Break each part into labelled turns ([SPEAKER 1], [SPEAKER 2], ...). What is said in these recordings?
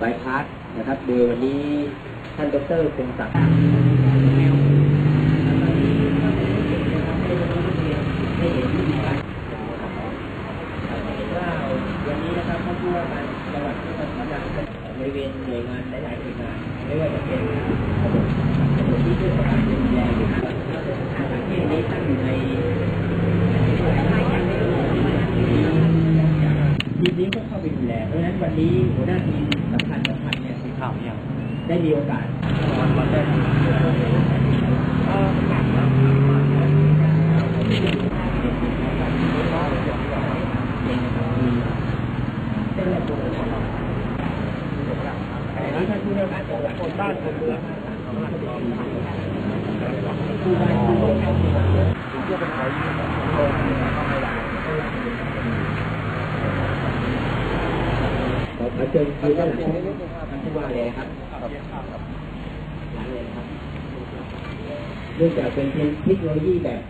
[SPEAKER 1] บายพาสนะครับ โดยวันนี้ท่านดรคงศักดิ์ให้เห็นวิธีการว่าวันนี้นะครับริเวณหน่วยงานหลายๆหน่วยงานไม่ว่าจะเป็นระบบระบบที่ช่วยการดูแลหรือสถานที่นี้ตั้งอยู่ใน ทีมนี้ก็เข้าไปดูแลเพราะฉะนั้นวันนี้หัวหน้าทีมสำคัญสำคัญเนี่ย
[SPEAKER 2] สีขาวเนี่ย
[SPEAKER 1] ได้มีโอกาสเป็นแบบตัวแต่นี้ท่านผู้ว่าการจังหวัดคนบ้านคนเมืองผู้บ้านผู้เมือง อขอเชิญคุยด้านหลังท่านผู้ว่าเลยครับหลังเลยครับเนื่องจากเป็นเทคโนโลยีแบบ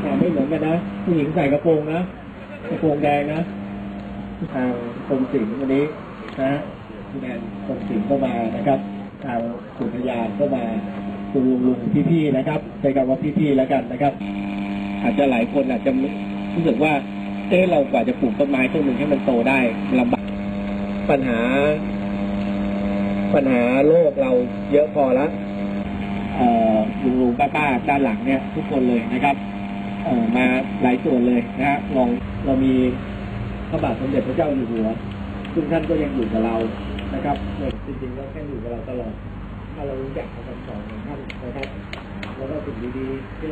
[SPEAKER 1] แต่ไม่เหมือนกันนะ ผู้หญิงใส่กระโปรงนะ กระโปรงแดงนะทางกรมศิลป์วันนี้นะฮะคุณแอนกรมศิลป์ก็มานะครับ ทางสุทยานก็มา คุณลุงลุงพี่ๆนะครับใช้คำว่าพี่ๆแล้วกันนะครับ อาจจะหลายคนอาจจะรู้สึกว่าเอ๊ะเรากว่าจะปลูกต้นไม้ต้นหนึ่งให้มันโตได้ลำบากปัญหา ปัญหาโลกเราเยอะพอล้วเอ่อลุงลุงป้าป้าด้านหลังเนี่ย ทุกคนเลยนะครับเอ่อมาหลายส่วนเลยนะฮะลองเรามีพระบาทสมเด็จพระเจ้าอยู่หัวซึ่งท่านก็ยังอยู่กับเรานะครับจริงๆแล้วท่อยู่กับเราตลอด ถ้าเรารู้จักคำสอนของท่านนะครับแล้วก็สิ่งดีๆที่